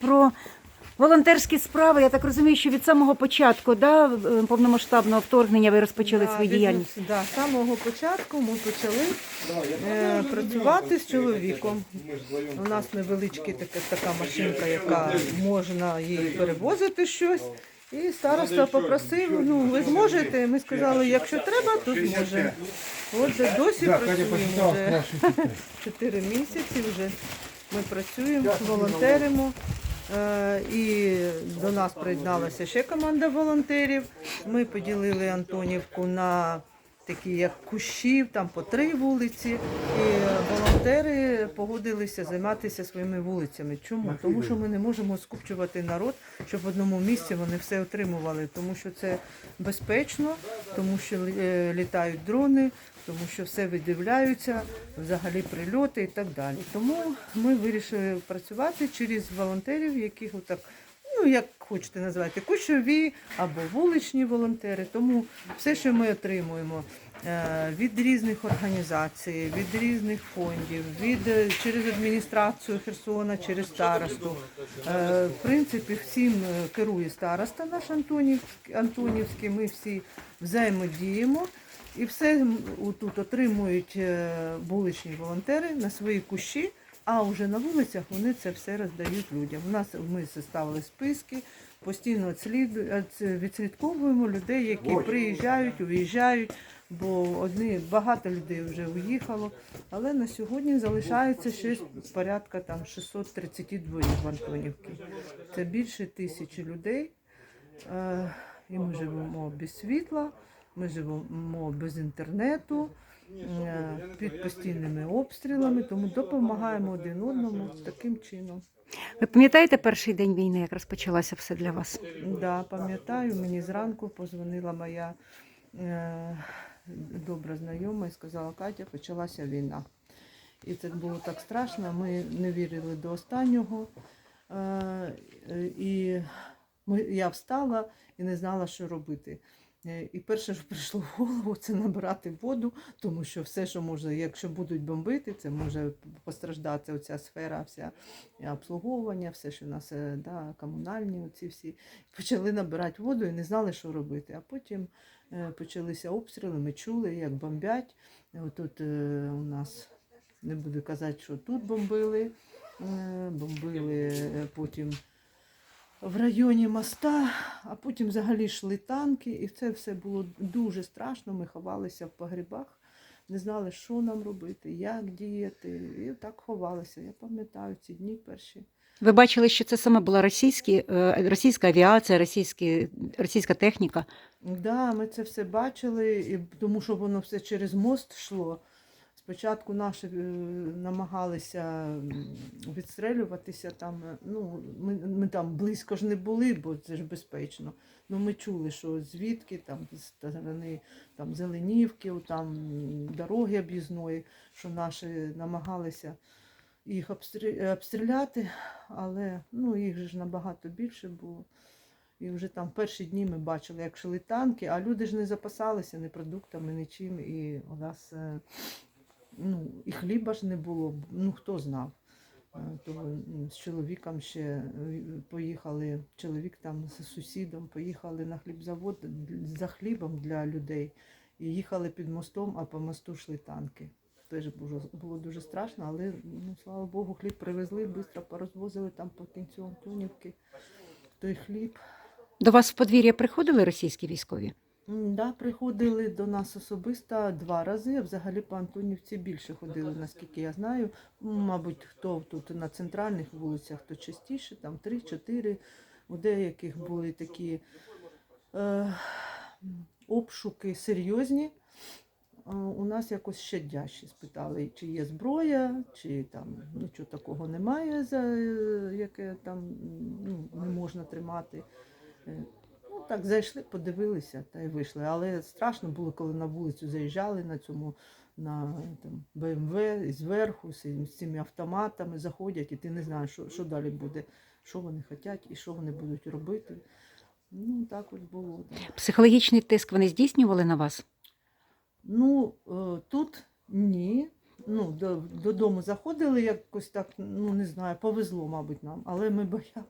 про волонтерські справи. Я так розумію, що від самого початку да, е, повномасштабного вторгнення ви розпочали Да, свою від- діяльність. Да, з самого початку ми почали е, працювати з чоловіком. У нас невеличка така, така машинка, яка можна їй перевозити щось. І староста попросив, ну ви зможете. Ми сказали, якщо треба, то зможемо. Отже, досі працюємо вже 4 місяці. Вже ми працюємо, волонтеримо. Е, І до нас приєдналася ще команда волонтерів. Ми поділили Антонівку на такі як кущів, там по три вулиці. І волонтери погодилися займатися своїми вулицями. Чому? Тому що ми не можемо скупчувати народ, щоб в одному місці вони все отримували, тому що це безпечно, тому що е, літають дрони, тому що все видивляються, взагалі прильоти і так далі. Тому ми вирішили працювати через волонтерів, яких отак. Ну, як хочете називати, кучові або вуличні волонтери. Тому все, що ми отримуємо е, від різних організацій, від різних фондів, від е, через адміністрацію Херсона, через старосту. Е, В принципі, всім керує староста наш Антонівський, Антонівський. Ми всі взаємодіємо. І все тут отримують вуличні волонтери на свої кущі, а вже на вулицях вони це все роздають людям. У нас ми составили списки, постійно відслідковуємо людей, які приїжджають, уїжджають, бо одні багато людей вже уїхало. Але на сьогодні залишається ще порядка там 632 в Антонівці. Це більше тисячі людей. Е, І ми живемо без світла, ми живемо без інтернету, е, під постійними обстрілами, тому допомагаємо один одному таким чином. Ви пам'ятаєте перший день війни, як розпочалося все для вас? Да, пам'ятаю, мені зранку позвонила моя е, добра знайома і сказала, Катя, почалася війна. І це було так страшно, ми не вірили до останнього. Е, е, і ми, я встала і не знала, що робити. Е, І перше, що прийшло в голову, це набирати воду, тому що все, що може, якщо будуть бомбити, це може постраждати оця сфера, вся обслуговування, все, що в нас е, да, комунальні, оці всі. Почали набирати воду і не знали, що робити. А потім е, почалися обстріли, ми чули, як бомбять. Е, Тут е, у нас не буду казати, що тут бомбили, е, бомбили е, потім в районі моста, а потім взагалі йшли танки, і це все було дуже страшно. Ми ховалися в погрібах, не знали, що нам робити, як діяти. І так ховалися. Я пам'ятаю ці дні перші. Ви бачили, що це саме була російські, е, російська авіація, російські, російська техніка. Да, ми це все бачили, і тому що воно все через мост йшло. Спочатку наші е, намагалися відстрелюватися там. е, Ну, ми, ми там близько ж не були, бо це ж безпечно. Ну, ми чули, що звідки там з сторони там, Зеленівки, там дороги об'їзної, що наші намагалися їх обстріляти, але ну, їх ж набагато більше було. І вже там перші дні ми бачили, як шли танки, а люди ж не запасалися ні продуктами, нічим. І у нас е, ну, і хліба ж не було, ну хто знав. Е, То з чоловіком ще е, поїхали, чоловік там з сусідом поїхали на хлібзавод за хлібом для людей. І їхали під мостом, а по мосту йшли танки. Теж було, дуже страшно, але ну, слава Богу, хліб привезли, швидко порозвозили там по кінцю Антонівки. Той хліб. До вас в подвір'я приходили російські військові? Да, приходили до нас особисто два рази, взагалі по Антонівці більше ходили, наскільки я знаю. Мабуть, хто тут на центральних вулицях, то частіше, там три-чотири. У деяких були такі е, обшуки серйозні. У нас якось щадяще спитали, чи є зброя, чи там нічого такого немає, за е, яке там ну, не можна тримати. Так, зайшли, подивилися та й вийшли. Але страшно було, коли на вулицю заїжджали на цьому на там, БМВ і зверху з, цими автоматами заходять, і ти не знаєш, що, що далі буде, що вони хочуть і що вони будуть робити. Ну, так от було. Да. Психологічний тиск вони здійснювали на вас? Ну, е, тут ні. Ну, до, додому заходили якось так, ну не знаю, повезло, мабуть, нам, але ми боялися.